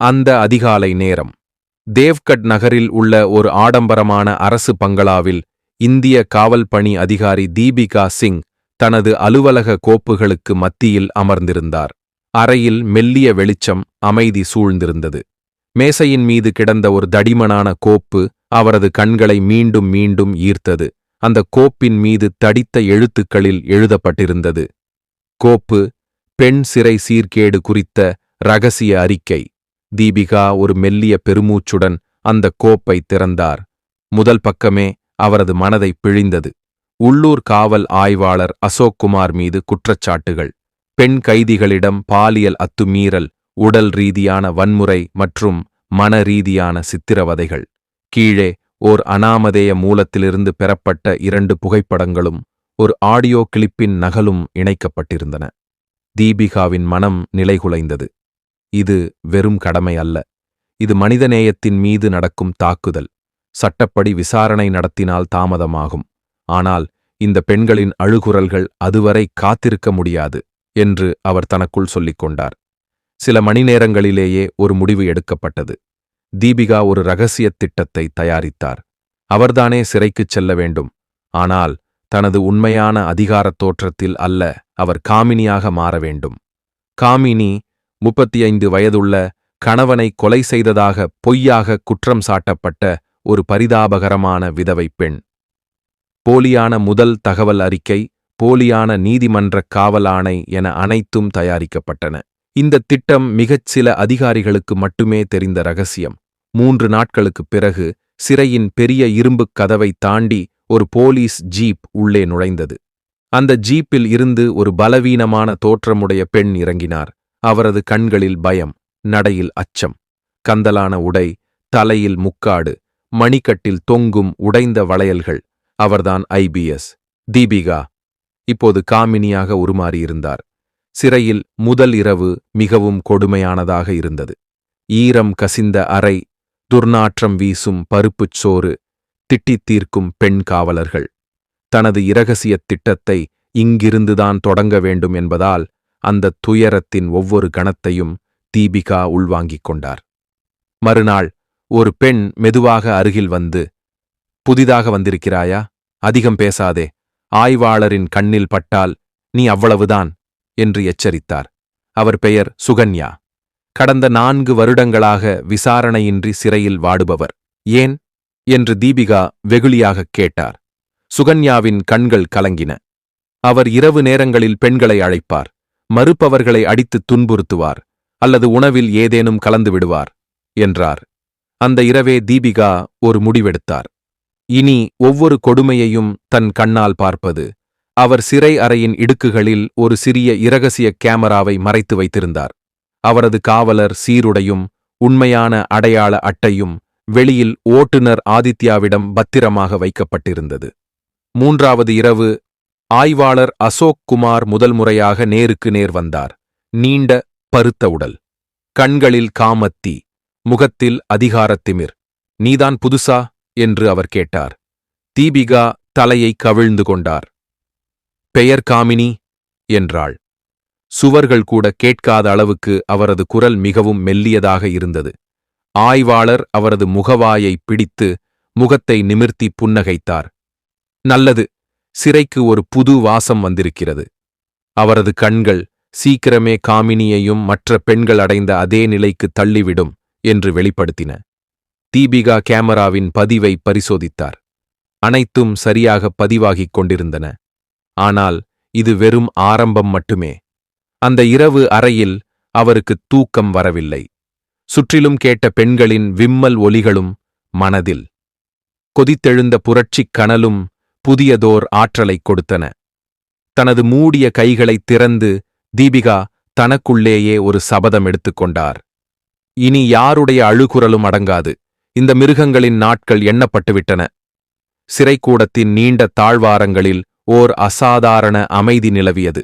அந்த அதிகாலை நேரம். தேவ்கட் நகரில் உள்ள ஒரு ஆடம்பரமான அரசு பங்களாவில் இந்திய காவல் பணி அதிகாரி தீபிகா சிங் தனது அலுவலக கோப்புகளுக்கு மத்தியில் அமர்ந்திருந்தார். அறையில் மெல்லிய வெளிச்சம் அமைதி சூழ்ந்திருந்தது. மேசையின் மீது கிடந்த ஒரு தடிமனான கோப்பு அவரது கண்களை மீண்டும் மீண்டும் ஈர்த்தது. அந்த கோப்பின் மீது தடித்த எழுத்துக்களில் எழுதப்பட்டிருந்தது. கோப்பு பெண் சிறை சீர்கேடு குறித்த ரகசிய அறிக்கை. தீபிகா ஒரு மெல்லிய பெருமூச்சுடன் அந்த கோப்பை திறந்தார். முதல் பக்கமே அவரது மனதை பிழிந்தது. உள்ளூர் காவல் ஆய்வாளர் அசோக் குமார் மீது குற்றச்சாட்டுகள். பெண் கைதிகளிடம் பாலியல் அத்துமீறல் உடல் ரீதியான வன்முறை மற்றும் மன ரீதியான சித்திரவதைகள். கீழே ஓர் அனாமதேய மூலத்திலிருந்து பெறப்பட்ட இரண்டு புகைப்படங்களும் ஒரு ஆடியோ கிளிப்பின் நகலும் இணைக்கப்பட்டிருந்தன. தீபிகாவின் மனம் நிலைகுலைந்தது. இது வெறும் கடமை அல்ல. இது மனிதநேயத்தின் மீது நடக்கும் தாக்குதல். சட்டப்படி விசாரணை நடத்தினால் தாமதமாகும். ஆனால் இந்த பெண்களின் அழுகுரல்கள் அதுவரை காத்திருக்க முடியாது என்று அவர் தனக்குள் சொல்லிக் கொண்டார். சில மணி நேரங்களிலேயே ஒரு முடிவு எடுக்கப்பட்டது. தீபிகா ஒரு ரகசியத் திட்டத்தை தயாரித்தார். அவர்தானே சிறைக்குச் செல்ல வேண்டும். ஆனால் தனது உண்மையான அதிகாரத் தோற்றத்தில் அல்ல அவர் காமினியாக மாற வேண்டும். காமினி முப்பத்தி ஐந்து வயதுள்ள கணவனை கொலை செய்ததாக பொய்யாக குற்றம் சாட்டப்பட்ட ஒரு பரிதாபகரமான விதவை பெண். போலியான முதல் தகவல் அறிக்கை போலியான நீதிமன்ற காவல் ஆணை என அனைத்தும் தயாரிக்கப்பட்டன. இந்த திட்டம் மிகச் சில அதிகாரிகளுக்கு மட்டுமே தெரிந்த ரகசியம். மூன்று நாட்களுக்குப் பிறகு சிறையின் பெரிய இரும்புக் கதவை தாண்டி ஒரு போலீஸ் ஜீப் உள்ளே நுழைந்தது. அந்த ஜீப்பில் இருந்து ஒரு பலவீனமான தோற்றமுடைய பெண் இறங்கினார். அவரது கண்களில் பயம் நடையில் அச்சம். கந்தலான உடை தலையில் முக்காடு மணிக்கட்டில் தொங்கும் உடைந்த வளையல்கள். அவர்தான் ஐபிஎஸ் தீபிகா. இப்போது காமினியாக உருமாறியிருந்தார். சிறையில் முதல் இரவு மிகவும் கொடுமையானதாக இருந்தது. ஈரம் கசிந்த அறை துர்நாற்றம் வீசும் பருப்புச் சோறு திட்டித் தீர்க்கும் பெண் காவலர்கள். தனது இரகசியத் திட்டத்தை இங்கிருந்துதான் தொடங்க வேண்டும் என்பதால் அந்த துயரத்தின் ஒவ்வொரு கணத்தையும் தீபிகா உள்வாங்கிக் கொண்டார். மறுநாள் ஒரு பெண் மெதுவாக அருகில் வந்து புதிதாக வந்திருக்கிறாயா? அதிகம் பேசாதே. ஆய்வாளரின் கண்ணில் பட்டால் நீ அவ்வளவுதான் என்று எச்சரித்தார். அவர் பெயர் சுகன்யா. கடந்த நான்கு வருடங்களாக விசாரணையின்றி சிறையில் வாடுபவர். ஏன்? என்று தீபிகா வெகுளியாகக் கேட்டார். சுகன்யாவின் கண்கள் கலங்கின. அவர் இரவு நேரங்களில் பெண்களை அழைப்பார். மறுப்பவர்களை அடித்து துன்புறுத்துவார் அல்லது உணவில் ஏதேனும் கலந்து விடுவார் என்றார். அந்த இரவே தீபிகா ஒரு முடிவெடுத்தார். இனி ஒவ்வொரு கொடுமையையும் தன் கண்ணால் பார்ப்பது அவர் சிறை அறையின் இடுக்குகளில் ஒரு சிறிய இரகசிய கேமராவை மறைத்து வைத்திருந்தார். அவரது காவலர் சீருடையும் உண்மையான அடையாள அட்டையும் வெளியில் ஓட்டுநர் ஆதித்யாவிடம் பத்திரமாக வைக்கப்பட்டிருந்தது. மூன்றாவது இரவு ஆய்வாளர் அசோக் குமார் முதல் முறையாக நேருக்கு நேர் வந்தார். நீண்ட பருத்த உடல். கண்களில் காமத்தி முகத்தில் அதிகாரத்திமிர். நீதான் புதுசா? என்று அவர் கேட்டார். தீபிகா தலையை கவிழ்ந்து கொண்டார். பெயர் காமினி? என்றாள். சுவர்கள் கூட கேட்காத அளவுக்கு அவரது குரல் மிகவும் மெல்லியதாக இருந்தது. ஆய்வாளர் அவரது முகவாயை பிடித்து முகத்தை நிமிர்த்தி புன்னகைத்தார். நல்லது. சிறைக்கு ஒரு புது வாசம் வந்திருக்கிறது. அவரது கண்கள் சீக்கிரமே காமினியையும் மற்ற பெண்கள் அடைந்த அதே நிலைக்கு தள்ளிவிடும் என்று வெளிப்படுத்தின. தீபிகா கேமராவின் பதிவை பரிசோதித்தார். அனைத்தும் சரியாக பதிவாகிக் கொண்டிருந்தன. ஆனால் இது வெறும் ஆரம்பம் மட்டுமே. அந்த இரவு அறையில் அவருக்கு தூக்கம் வரவில்லை. சுற்றிலும் கேட்ட பெண்களின் விம்மல் ஒலிகளும் மனதில். கொதித்தெழுந்த புரட்சிக் கனலும் புதியதோர் ஆற்றலைக் கொடுத்தன. தனது மூடிய கைகளைத் திறந்து தீபிகா தனக்குள்ளேயே ஒரு சபதம் எடுத்துக்கொண்டார் இனி யாருடைய அழுகுரலும் அடங்காது. இந்த மிருகங்களின் நாட்கள் எண்ணப்பட்டுவிட்டன. சிறைக்கூடத்தின் நீண்ட தாழ்வாரங்களில் ஓர் அசாதாரண அமைதி நிலவியது.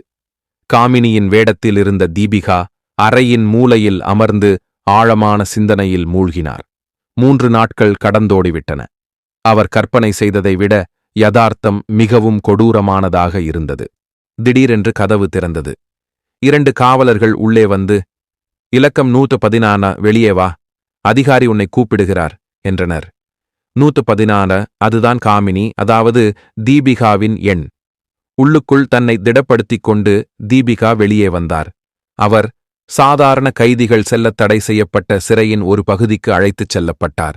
காமினியின் வேடத்தில் இருந்த தீபிகா அறையின் மூலையில் அமர்ந்து ஆழமான சிந்தனையில் மூழ்கினார். மூன்று நாட்கள் கடந்தோடிவிட்டன. அவர் கற்பனை செய்ததை விட யதார்த்தம் மிகவும் கொடூரமானதாக இருந்தது. திடீரென்று கதவு திறந்தது. இரண்டு காவலர்கள் உள்ளே வந்து இலக்கம் நூத்து பதினான வெளியே வா அதிகாரி உன்னை கூப்பிடுகிறார் என்றனர். நூத்து பதினான அதுதான் காமினி அதாவது தீபிகாவின் எண். உள்ளுக்குள் தன்னை திடப்படுத்திக் கொண்டு தீபிகா வெளியே வந்தார். அவர் சாதாரண கைதிகள் செல்லத் தடை செய்யப்பட்ட சிறையின் ஒரு பகுதிக்கு அழைத்துச் செல்லப்பட்டார்.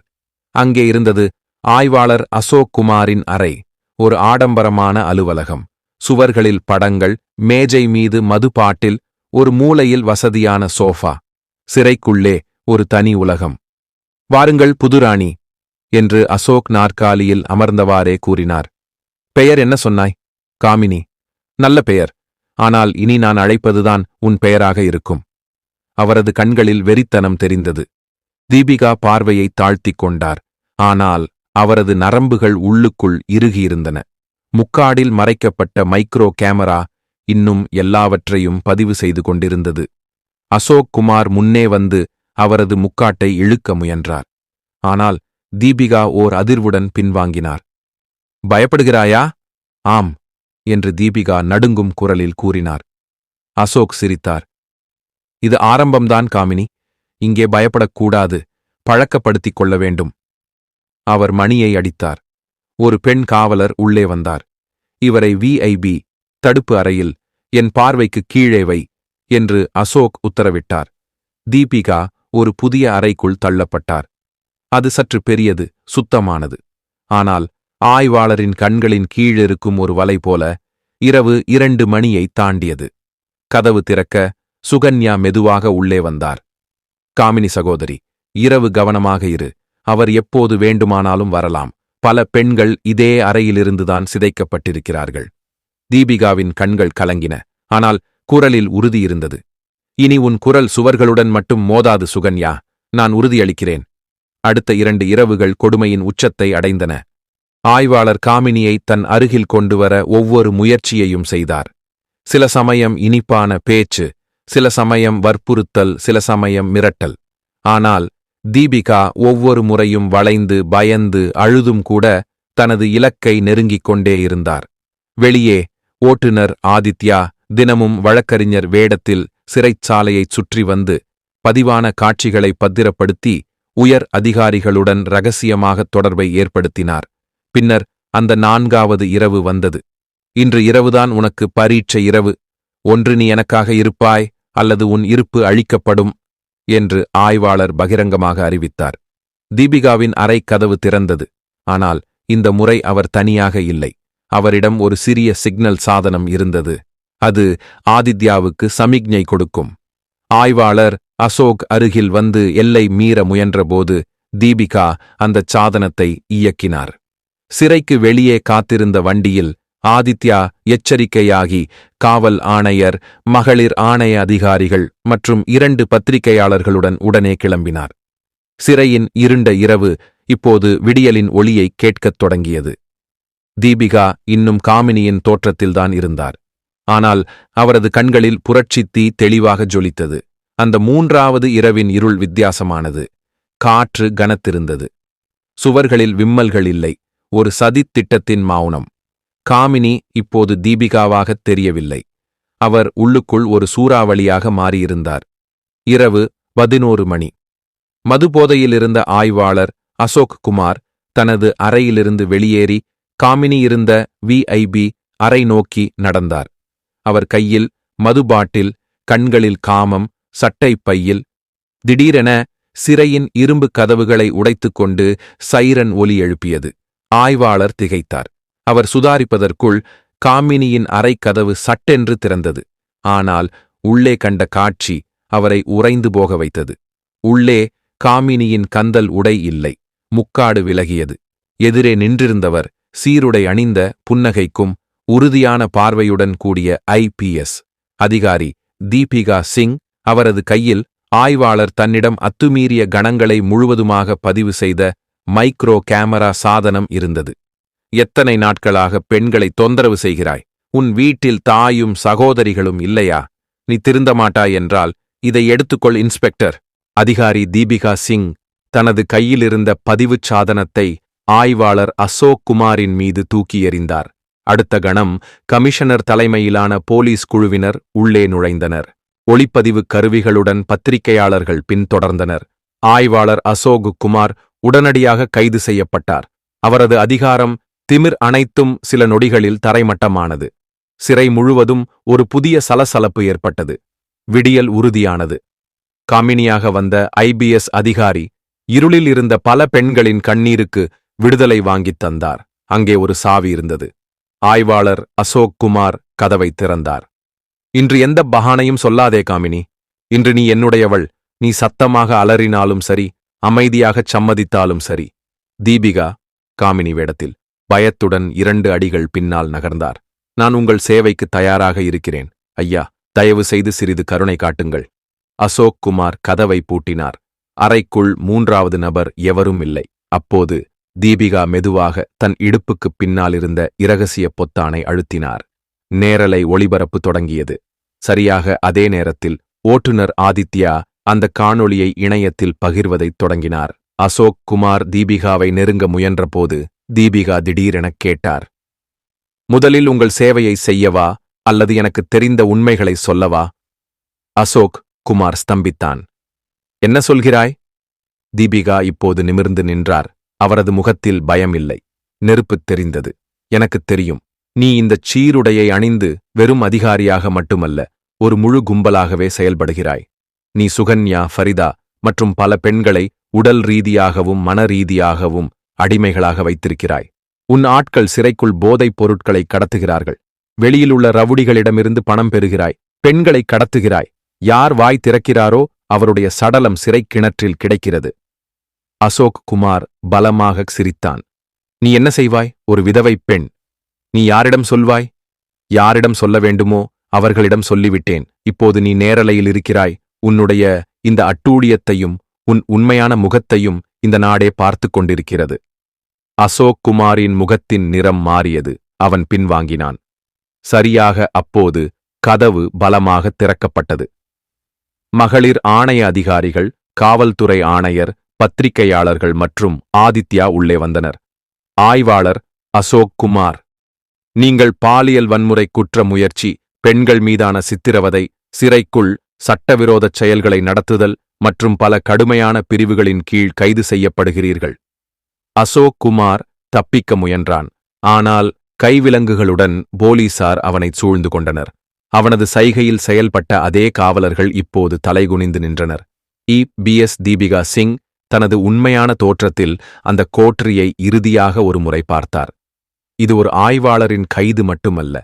அங்கே இருந்தது ஆய்வாளர் அசோக் குமாரின் அறை ஒரு ஆடம்பரமான அலுவலகம். சுவர்களில் படங்கள் மேஜை மீது மதுபாட்டில் ஒரு மூலையில் வசதியான சோஃபா. சிறைக்குள்ளே ஒரு தனி உலகம். வாருங்கள் புதுராணி என்று அசோக் நாற்காலியில் அமர்ந்தவாறே கூறினார். பெயர் என்ன சொன்னாய்? காமினி. நல்ல பெயர். ஆனால் இனி நான் அழைப்பதுதான் உன் பெயராக இருக்கும். அவரது கண்களில் வெறித்தனம் தெரிந்தது. தீபிகா பார்வையை தாழ்த்திக் கொண்டார். ஆனால் அவரது நரம்புகள் உள்ளுக்குள் இறுகியிருந்தன. முக்காடில் மறைக்கப்பட்ட மைக்ரோ கேமரா இன்னும் எல்லாவற்றையும் பதிவு செய்து கொண்டிருந்தது. அசோக் குமார் முன்னே வந்து அவரது முக்காட்டை இழுக்க முயன்றார். ஆனால் தீபிகா ஓர் அதிர்வுடன் பின்வாங்கினார். பயப்படுகிறாயா? ஆம் என்று தீபிகா நடுங்கும் குரலில் கூறினார். அசோக் சிரித்தார். இது ஆரம்பம்தான் காமினி இங்கே பயப்படக்கூடாது பழக்கப்படுத்திக் கொள்ள வேண்டும். அவர் மணியை அடித்தார். ஒரு பெண் காவலர் உள்ளே வந்தார். இவரை விஐபி தடுப்பு அறையில் என் பார்வைக்கு கீழே வை என்று அசோக் உத்தரவிட்டார். தீபிகா ஒரு புதிய அறைக்குள் தள்ளப்பட்டார். அது சற்று பெரியது சுத்தமானது. ஆனால் ஆய்வாளரின் கண்களின் கீழிருக்கும் ஒரு வலை போல இரவு இரண்டு மணியை தாண்டியது. கதவு திறக்க சுகன்யா மெதுவாக உள்ளே வந்தார். காமினி சகோதரி இரவு கவனமாக இரு. அவர் எப்போது வேண்டுமானாலும் வரலாம். பல பெண்கள் இதே அறையிலிருந்துதான் சிதைக்கப்பட்டிருக்கிறார்கள். தீபிகாவின் கண்கள் கலங்கின. ஆனால் குரலில் உறுதியிருந்தது இனி உன் குரல் சுவர்களுடன் மட்டும் மோதாது சுகன்யா. நான் உறுதியளிக்கிறேன். அடுத்த இரண்டு இரவுகள் கொடுமையின் உச்சத்தை அடைந்தன. ஆய்வாளர் காமினியை தன் அருகில் கொண்டு வர ஒவ்வொரு முயற்சியையும் செய்தார். சில சமயம் இனிப்பான பேச்சு சில சமயம் வற்புறுத்தல் சில சமயம் மிரட்டல். ஆனால் தீபிகா ஒவ்வொரு முறையும் வளைந்து பயந்து அழுதும் கூட தனது இலக்கை நெருங்கிக் கொண்டே இருந்தார். வெளியே ஓட்டுநர் ஆதித்யா தினமும் வழக்கறிஞர் வேடத்தில் சிறைச்சாலையைச் சுற்றி வந்து பதிவான காட்சிகளை பத்திரப்படுத்தி உயர் அதிகாரிகளுடன் ரகசியமாக தொடர்பை ஏற்படுத்தினார். பின்னர் அந்த நான்காவது இரவு வந்தது. இன்று இரவுதான் உனக்கு பரீட்சை இரவு. ஒன்று நீ எனக்காக இருப்பாய் அல்லது உன் இருப்பு அழிக்கப்படும் என்று ஆய்வாளர் பகிரங்கமாக அறிவித்தார். தீபிகாவின் அறை கதவு திறந்தது. ஆனால் இந்த முறை அவர் தனியாக இல்லை. அவரிடம் ஒரு சிறிய சிக்னல் சாதனம் இருந்தது. அது ஆதித்யாவுக்கு சமிக்ஞை கொடுக்கும். ஆய்வாளர் அசோக் அருகில் வந்து எல்லை மீற முயன்றபோது தீபிகா அந்தச் சாதனத்தை இயக்கினார். சிறைக்கு வெளியே காத்திருந்த வண்டியில் ஆதித்யா எச்சரிக்கையாகி காவல் ஆணையர் மகளிர் ஆணைய அதிகாரிகள் மற்றும் இரண்டு பத்திரிகையாளர்களுடன் உடனே கிளம்பினார். சிறையின் இருண்ட இரவு இப்போது விடியலின் ஒளியை கேட்கத் தொடங்கியது. தீபிகா இன்னும் காமினியின் தோற்றத்தில்தான் இருந்தார். ஆனால் அவரது கண்களில் புரட்சித்தீ தெளிவாக ஜொலித்தது. அந்த மூன்றாவது இரவின் இருள் வித்தியாசமானது. காற்று கனத்திருந்தது. சுவர்களில் விம்மல்கள் இல்லை. ஒரு சதித் திட்டத்தின் மௌனம். காமினி இப்போது தீபிகாவாகத் தெரியவில்லை. அவர் உள்ளுக்குள் ஒரு சூறாவளியாக மாறியிருந்தார். இரவு பதினோரு மணி. மதுபோதையிலிருந்த ஆய்வாளர் அசோக் குமார் தனது அறையிலிருந்து வெளியேறி காமினி இருந்த விஐபி அறை நோக்கி நடந்தார். அவர் கையில் மதுபாட்டில் கண்களில் காமம் சட்டை பையில் திடீரென சிறையின் இரும்பு கதவுகளை உடைத்துக்கொண்டு சைரன் ஒலி எழுப்பியது. ஆய்வாளர் திகைத்தார். அவர் சுதாரிப்பதற்குள் காமினியின் அறைக்கதவு சட்டென்று திறந்தது. ஆனால் உள்ளே கண்ட காட்சி அவரை உறைந்து போக வைத்தது. உள்ளே காமினியின் கந்தல் உடை இல்லை. முக்காடு விலகியது. எதிரே நின்றிருந்தவர் சீருடை அணிந்த புன்னகைக்கும் உறுதியான பார்வையுடன் கூடிய ஐபிஎஸ் அதிகாரி தீபிகா சிங் அவரது கையில் ஆய்வாளர் தன்னிடம் அத்துமீறிய கணங்களை முழுவதுமாக பதிவு செய்த மைக்ரோ கேமரா சாதனம் இருந்தது. எத்தனை நாட்களாக பெண்களை தொந்தரவு செய்கிறாய்? உன் வீட்டில் தாயும் சகோதரிகளும் இல்லையா? நீ திருந்த மாட்டாய் என்றால் இதை எடுத்துக்கொள் இன்ஸ்பெக்டர். அதிகாரி தீபிகா சிங் தனது கையிலிருந்த பதிவுச் சாதனத்தை ஆய்வாளர் அசோக் குமாரின் மீது தூக்கி எறிந்தார். அடுத்த கணம் கமிஷனர் தலைமையிலான போலீஸ் குழுவினர் உள்ளே நுழைந்தனர். ஒளிப்பதிவு கருவிகளுடன் பத்திரிகையாளர்கள் பின்தொடர்ந்தனர். ஆய்வாளர் அசோக் குமார் உடனடியாக கைது செய்யப்பட்டார். அவரது அதிகாரம் திமிர் அனைத்தும் சில நொடிகளில் தரைமட்டமானது. சிறை முழுவதும் ஒரு புதிய சலசலப்பு ஏற்பட்டது. விடியல் உறுதியானது. காமினியாக வந்த ஐபிஎஸ் அதிகாரி இருளில் இருந்த பல பெண்களின் கண்ணீருக்கு விடுதலை வாங்கித் தந்தார். அங்கே ஒரு சாவி இருந்தது. ஆய்வாளர் அசோக் குமார் கதவை திறந்தார். இன்று எந்த பகானையும் சொல்லாதே காமினி. இன்று நீ என்னுடையவள். நீ சத்தமாக அலறினாலும் சரி அமைதியாகச் சம்மதித்தாலும் சரி. தீபிகா காமினி வேடத்தில். பயத்துடன் இரண்டு அடிகள் பின்னால் நகர்ந்தார். நான் உங்கள் சேவைக்கு தயாராக இருக்கிறேன். ஐயா தயவு செய்து சிறிது கருணை காட்டுங்கள். அசோக் குமார் கதவை பூட்டினார். அறைக்குள் மூன்றாவது நபர் எவரும் இல்லை. அப்போது தீபிகா மெதுவாக தன் இடுப்புக்குப் பின்னால் இருந்த இரகசிய பொத்தானை அழுத்தினார். நேரலை ஒளிபரப்பு தொடங்கியது. சரியாக அதே நேரத்தில் ஓட்டுநர் ஆதித்யா அந்த காணொளியை இணையத்தில் பகிர்வதைத் தொடங்கினார். அசோக் குமார் தீபிகாவை நெருங்க முயன்றபோது தீபிகா திடீரெனக் கேட்டார். முதலில் உங்கள் சேவையை செய்யவா அல்லது எனக்கு தெரிந்த உண்மைகளை சொல்லவா? அசோக் குமார் ஸ்தம்பித்தான். என்ன சொல்கிறாய்? தீபிகா இப்போது நிமிர்ந்து நின்றார். அவரது முகத்தில் பயம் இல்லை நெருப்பு தெரிந்தது. எனக்குத் தெரியும். நீ இந்தச் சீருடையை அணிந்து வெறும் அதிகாரியாக மட்டுமல்ல ஒரு முழு கும்பலாகவே செயல்படுகிறாய். நீ சுகன்யா ஃபரிதா மற்றும் பல பெண்களை உடல் ரீதியாகவும் மன ரீதியாகவும் அடிமைகளாக வைத்திருக்கிறாய். உன் ஆட்கள் சிறைக்குள் போதைப் பொருட்களை கடத்துகிறார்கள். வெளியிலுள்ள ரவுடிகளிடமிருந்து பணம் பெறுகிறாய். பெண்களை கடத்துகிறாய். யார் வாய் திறக்கிறாரோ அவருடைய சடலம் சிறைக் கிணற்றில் கிடைக்கிறது. அசோக் குமார் பலமாக சிரித்தான். நீ என்ன செய்வாய்? ஒரு விதவைப் பெண். நீ யாரிடம் சொல்வாய்? யாரிடம் சொல்ல வேண்டுமோ அவர்களிடம் சொல்லிவிட்டேன். இப்போது நீ நேரலையில் இருக்கிறாய். உன்னுடைய இந்த அட்டூழியத்தையும் உன் உண்மையான முகத்தையும் இந்த நாடே பார்த்து கொண்டிருக்கிறது. அசோக் குமாரின் முகத்தின் நிறம் மாறியது. அவன் பின்வாங்கினான். சரியாக அப்போது கதவு பலமாக திறக்கப்பட்டது. மகளிர் ஆணைய அதிகாரிகள் காவல்துறை ஆணையர் பத்திரிகையாளர்கள் மற்றும் ஆதித்யா உள்ளே வந்தனர். ஆய்வாளர் அசோக் குமார் நீங்கள் பாலியல் வன்முறை குற்ற முயற்சி பெண்கள் மீதான சித்திரவதை சிறைக்குள் சட்டவிரோதச் செயல்களை நடத்துதல் மற்றும் பல கடுமையான பிரிவுகளின் கீழ் கைது செய்யப்படுகிறீர்கள். அசோக் குமார் தப்பிக்க முயன்றான். ஆனால் கைவிலங்குகளுடன் போலீசார் அவனைச் சூழ்ந்து கொண்டனர். அவனது சைகையில் செயல்பட்ட அதே காவலர்கள் இப்போது தலைகுனிந்து நின்றனர். I. P. S. Deepika Singh தனது உண்மையான தோற்றத்தில் அந்த கோட்டரியை இறுதியாக ஒரு முறை பார்த்தார். இது ஒரு ஆய்வாளரின் கைது மட்டுமல்ல.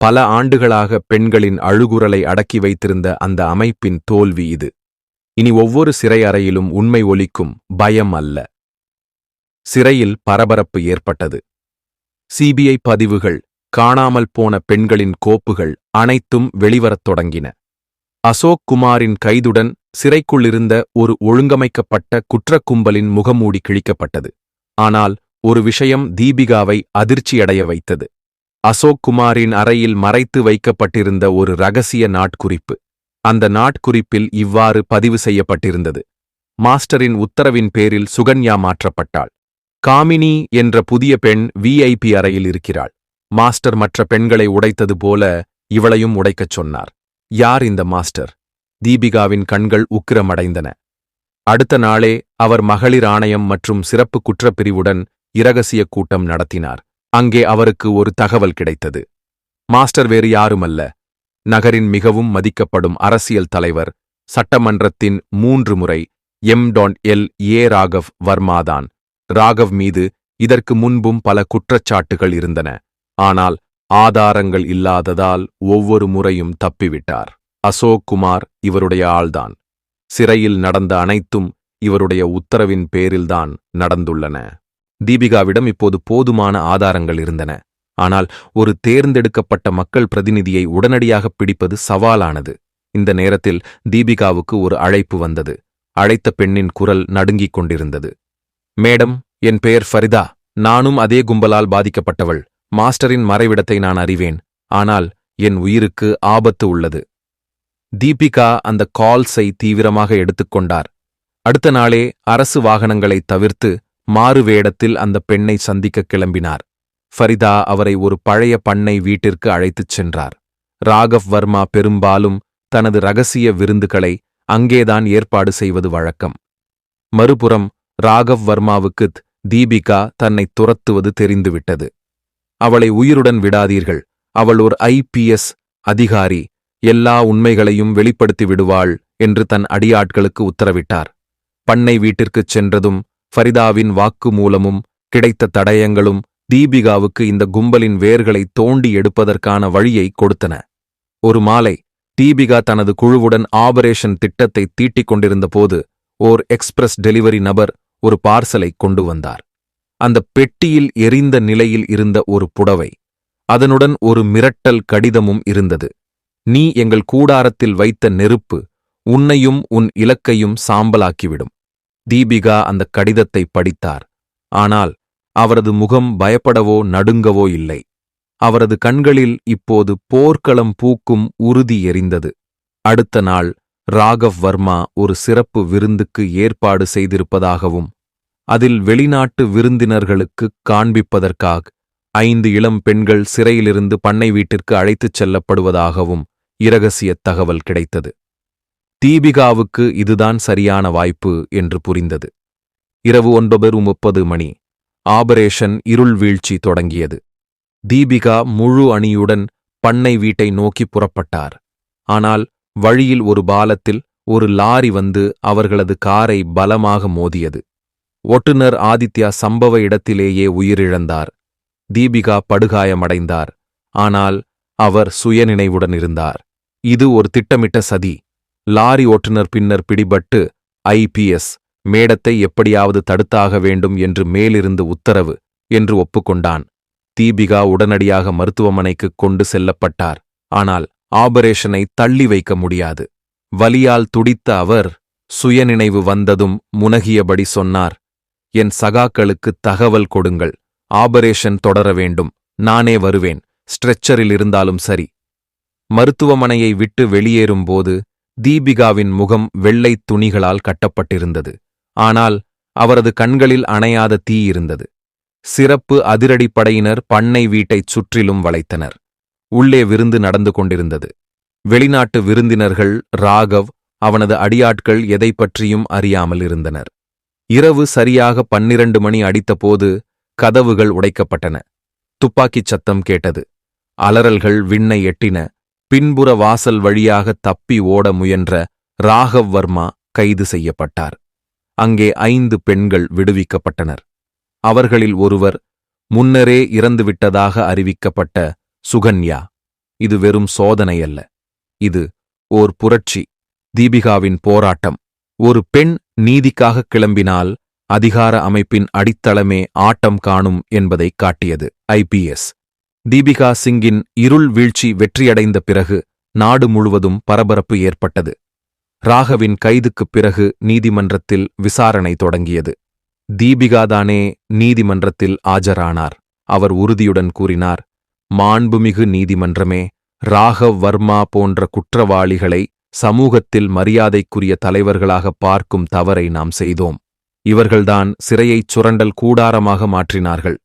பல ஆண்டுகளாக பெண்களின் அழுகுரலை அடக்கி வைத்திருந்த அந்த அமைப்பின் தோல்வி இது. இனி ஒவ்வொரு சிறை அறையிலும் உண்மை ஒலிக்கும் பயம் அல்ல. சிறையில் பரபரப்பு ஏற்பட்டது. சிபிஐ பதிவுகள் காணாமல் போன பெண்களின் கோப்புகள் அனைத்தும் வெளிவரத் தொடங்கின. அசோக் குமாரின் கைதுடன் சிறைக்குள்ளிருந்த ஒரு ஒழுங்கமைக்கப்பட்ட குற்றக் கும்பலின் முகமூடி கிழிக்கப்பட்டது. ஆனால் ஒரு விஷயம் தீபிகாவை அதிர்ச்சியடைய வைத்தது. அசோக் குமாரின் அறையில் மறைத்து வைக்கப்பட்டிருந்த ஒரு ரகசிய நாட்குறிப்பு. அந்த நாட்குறிப்பில் இவ்வாறு பதிவு செய்யப்பட்டிருந்தது. மாஸ்டரின் உத்தரவின் பேரில் சுகன்யா மாற்றப்பட்டாள். காமினி என்ற புதிய பெண் விஐபி அறையில் இருக்கிறாள். மாஸ்டர் மற்ற பெண்களை உடைத்தது போல இவளையும் உடைக்கச் சொன்னார். யார் இந்த மாஸ்டர்? தீபிகாவின் கண்கள் உக்கிரமடைந்தன. அடுத்த நாளே அவர் மகளிர் ஆணையம் மற்றும் சிறப்பு குற்றப்பிரிவுடன் இரகசிய கூட்டம் நடத்தினார். அங்கே அவருக்கு ஒரு தகவல் கிடைத்தது. மாஸ்டர் வேறு யாருமல்ல. நகரின் மிகவும் மதிக்கப்படும் அரசியல் தலைவர் சட்டமன்றத்தின் மூன்று முறை எம். டான் எல். ஏ. ராகவ் வர்மாதான். ராகவ் மீது இதற்கு முன்பும் பல குற்றச்சாட்டுகள் இருந்தன. ஆனால் ஆதாரங்கள் இல்லாததால் ஒவ்வொரு முறையும் தப்பிவிட்டார். அசோக் குமார் இவருடைய ஆள்தான். சிறையில் நடந்த அனைத்தும் இவருடைய உத்தரவின் பேரில்தான் நடந்துள்ளன. தீபிகாவிடம் இப்போது போதுமான ஆதாரங்கள் இருந்தன. ஆனால் ஒரு தேர்ந்தெடுக்கப்பட்ட மக்கள் பிரதிநிதியை உடனடியாக பிடிப்பது சவாலானது. இந்த நேரத்தில் தீபிகாவுக்கு ஒரு அழைப்பு வந்தது. அழைத்த பெண்ணின் குரல் நடுங்கிக் கொண்டிருந்தது. மேடம் என் பெயர் ஃபரிதா. நானும் அதே கும்பலால் பாதிக்கப்பட்டவள். மாஸ்டரின் மறைவிடத்தை நான் அறிவேன். ஆனால் என் உயிருக்கு ஆபத்து உள்ளது. தீபிகா அந்த கால்ஸை தீவிரமாக எடுத்துக்கொண்டார் அடுத்த நாளே அரசு வாகனங்களை தவிர்த்து மாறு வேடத்தில் அந்த பெண்ணை சந்திக்க கிளம்பினார். ஃபரிதா அவரை ஒரு பழைய பண்ணை வீட்டிற்கு அழைத்துச் சென்றார். ராகவ் வர்மா பெரும்பாலும் தனது ரகசிய விருந்துகளை அங்கேதான் ஏற்பாடு செய்வது வழக்கம். மறுபுறம் ராகவ் வர்மாவுக்குத் தீபிகா தன்னை துரத்துவது தெரிந்துவிட்டது. அவளை உயிருடன் விடாதீர்கள் அவள் ஒரு ஐபிஎஸ் அதிகாரி எல்லா உண்மைகளையும் வெளிப்படுத்தி விடுவாள் என்று தன் அடியாட்களுக்கு உத்தரவிட்டார். பண்ணை வீட்டிற்குச் சென்றதும் ஃபரிதாவின் வாக்கு மூலமும் கிடைத்த தடயங்களும் தீபிகாவுக்கு இந்த கும்பலின் வேர்களை தோண்டி எடுப்பதற்கான வழியை கொடுத்தன. ஒரு மாலை தீபிகா தனது குழுவுடன் ஆபரேஷன் திட்டத்தை தீட்டிக் கொண்டிருந்தபோது ஓர் எக்ஸ்பிரஸ் டெலிவரி நபர் ஒரு பார்சலை கொண்டு வந்தார். அந்த பெட்டியில் எரிந்த நிலையில் இருந்த ஒரு புடவை. அதனுடன் ஒரு மிரட்டல் கடிதமும் இருந்தது. நீ எங்கள் கூடாரத்தில் வைத்த நெருப்பு உன்னையும் உன் இலக்கையும் சாம்பலாக்கிவிடும். தீபிகா அந்த கடிதத்தை படித்தார். ஆனால் அவரது முகம் பயப்படவோ நடுங்கவோ இல்லை. அவரது கண்களில் இப்போது போர்க்களம் பூக்கும் உறுதி எரிந்தது. அடுத்த நாள் ராகவ் வர்மா ஒரு சிறப்பு விருந்துக்கு ஏற்பாடு செய்திருப்பதாகவும் அதில் வெளிநாட்டு விருந்தினர்களுக்குக் காண்பிப்பதற்காக ஐந்து இளம் பெண்கள் சிறையிலிருந்து பண்ணை வீட்டிற்கு அழைத்துச் செல்லப்படுவதாகவும் இரகசியத் தகவல் கிடைத்தது. தீபிகாவுக்கு இதுதான் சரியான வாய்ப்பு என்று புரிந்தது. இரவு ஒன்பது முப்பது மணி. ஆபரேஷன் இருள் வீழ்ச்சி தொடங்கியது. தீபிகா முழு அணியுடன் பண்ணை வீட்டை நோக்கி புறப்பட்டார். ஆனால் வழியில் ஒரு பாலத்தில் ஒரு லாரி வந்து அவர்களது காரை பலமாக மோதியது. ஒட்டுநர் ஆதித்யா சம்பவ இடத்திலேயே உயிரிழந்தார். தீபிகா படுகாயமடைந்தார். ஆனால் அவர் சுயநினைவுடன் இருந்தார். இது ஒரு திட்டமிட்ட சதி. லாரி ஓட்டுநர் பின்னர் பிடிபட்டு ஐபிஎஸ் மேடத்தை எப்படியாவது தடுத்தாக வேண்டும் என்று மேலிருந்து உத்தரவு என்று ஒப்புக்கொண்டான். தீபிகா உடனடியாக மருத்துவமனைக்கு கொண்டு செல்லப்பட்டார். ஆனால் ஆபரேஷனை தள்ளி வைக்க முடியாது. வலியால் துடித்த அவர் சுயநினைவு வந்ததும் முனகியபடி சொன்னார் என் சகாக்களுக்கு தகவல் கொடுங்கள். ஆபரேஷன் தொடர வேண்டும். நானே வருவேன். ஸ்ட்ரெச்சரில் இருந்தாலும் சரி. மருத்துவமனையை விட்டு வெளியேறும்போது தீபிகாவின் முகம் வெள்ளைத் துணிகளால் கட்டப்பட்டிருந்தது. ஆனால் அவரது கண்களில் அணையாத தீ இருந்தது. சிறப்பு அதிரடிப்படையினர் பண்ணை வீட்டைச் சுற்றிலும் வளைத்தனர். உள்ளே விருந்து நடந்து கொண்டிருந்தது. வெளிநாட்டு விருந்தினர்கள் ராகவ் அவனது அடியாட்கள் எதை பற்றியும் அறியாமல் இருந்தனர். இரவு சரியாக பன்னிரண்டு மணி அடித்தபோது கதவுகள் உடைக்கப்பட்டன. துப்பாக்கிச் சத்தம் கேட்டது. அலறல்கள் விண்ணை எட்டின. பின்புற வாசல் வழியாக தப்பி ஓட முயன்ற ராகவ் வர்மா கைது செய்யப்பட்டார். அங்கே ஐந்து பெண்கள் விடுவிக்கப்பட்டனர். அவர்களில் ஒருவர் முன்னரே இறந்துவிட்டதாக அறிவிக்கப்பட்ட சுகன்யா. இது வெறும் சோதனை அல்ல இது ஓர் புரட்சி. தீபிகாவின் போராட்டம். ஒரு பெண் நீதிக்காக கிளம்பினால் அதிகார அமைப்பின் அடித்தளமே ஆட்டம் காணும் என்பதை காட்டியது ஐபிஎஸ் தீபிகா சிங்கின் இருள் வீழ்ச்சி வெற்றியடைந்த பிறகு நாடு முழுவதும் பரபரப்பு ஏற்பட்டது. ராகவின் கைதுக்குப் பிறகு நீதிமன்றத்தில் விசாரணை தொடங்கியது. தீபிகாதானே நீதிமன்றத்தில் ஆஜரானார். அவர் உறுதியுடன் கூறினார் மாண்புமிகு நீதிமன்றமே ராகவ் வர்மா போன்ற குற்றவாளிகளை சமூகத்தில் மரியாதைக்குரிய தலைவர்களாக பார்க்கும் தவறை நாம் செய்தோம். இவர்கள்தான் சிறையைச் சுரண்டல் கூடாரமாக மாற்றினார்கள்.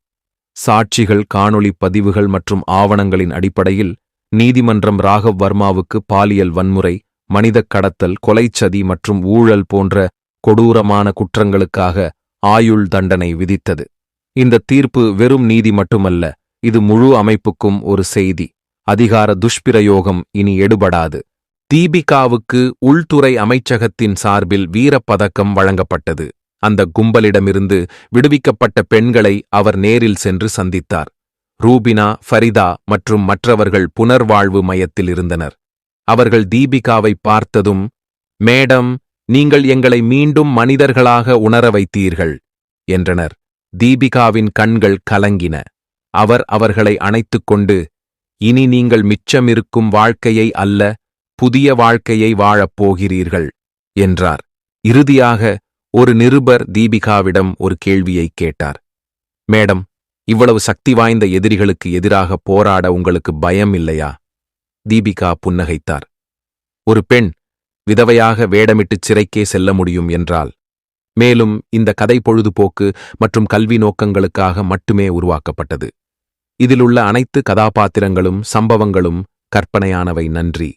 சாட்சிகள் காணொளி பதிவுகள் மற்றும் ஆவணங்களின் அடிப்படையில் நீதிமன்றம் ராகவ் வர்மாவுக்கு பாலியல் வன்முறை மனிதக் கடத்தல் கொலைச்சதி மற்றும் ஊழல் போன்ற கொடூரமான குற்றங்களுக்காக ஆயுள் தண்டனை விதித்தது. இந்த தீர்ப்பு வெறும் நீதி மட்டுமல்ல இது முழு அமைப்புக்கும் ஒரு செய்தி. அதிகார துஷ்பிரயோகம் இனி எடுபடாது. தீபிகாவுக்கு உள்துறை அமைச்சகத்தின் சார்பில் வீரப்பதக்கம் வழங்கப்பட்டது. அந்த கும்பலிடமிருந்து விடுவிக்கப்பட்ட பெண்களை அவர் நேரில் சென்று சந்தித்தார். ரூபினா ஃபரிதா மற்றும் மற்றவர்கள் புனர்வாழ்வு மையத்தில் இருந்தனர். அவர்கள் தீபிகாவை பார்த்ததும் மேடம் நீங்கள் எங்களை மீண்டும் மனிதர்களாக உணர வைத்தீர்கள் என்றனர். தீபிகாவின் கண்கள் கலங்கின. அவர் அவர்களை அணைத்துக் கொண்டு இனி நீங்கள் மிச்சமிருக்கும் வாழ்க்கையை அல்ல புதிய வாழ்க்கையை வாழப் போகிறீர்கள் என்றார். இறுதியாக ஒரு நிருபர் தீபிகாவிடம் ஒரு கேள்வியைக் கேட்டார். மேடம் இவ்வளவு சக்தி வாய்ந்த எதிரிகளுக்கு எதிராக போராட உங்களுக்கு பயம் இல்லையா? தீபிகா புன்னகைத்தார். ஒரு பெண் விதவையாக வேடமிட்டுச் சிறைக்கே செல்ல முடியும் என்றால் மேலும் இந்த கதை பொழுதுபோக்கு மற்றும் கல்வி நோக்கங்களுக்காக மட்டுமே உருவாக்கப்பட்டது. இதிலுள்ள அனைத்து கதாபாத்திரங்களும் சம்பவங்களும் கற்பனையானவை. நன்றி.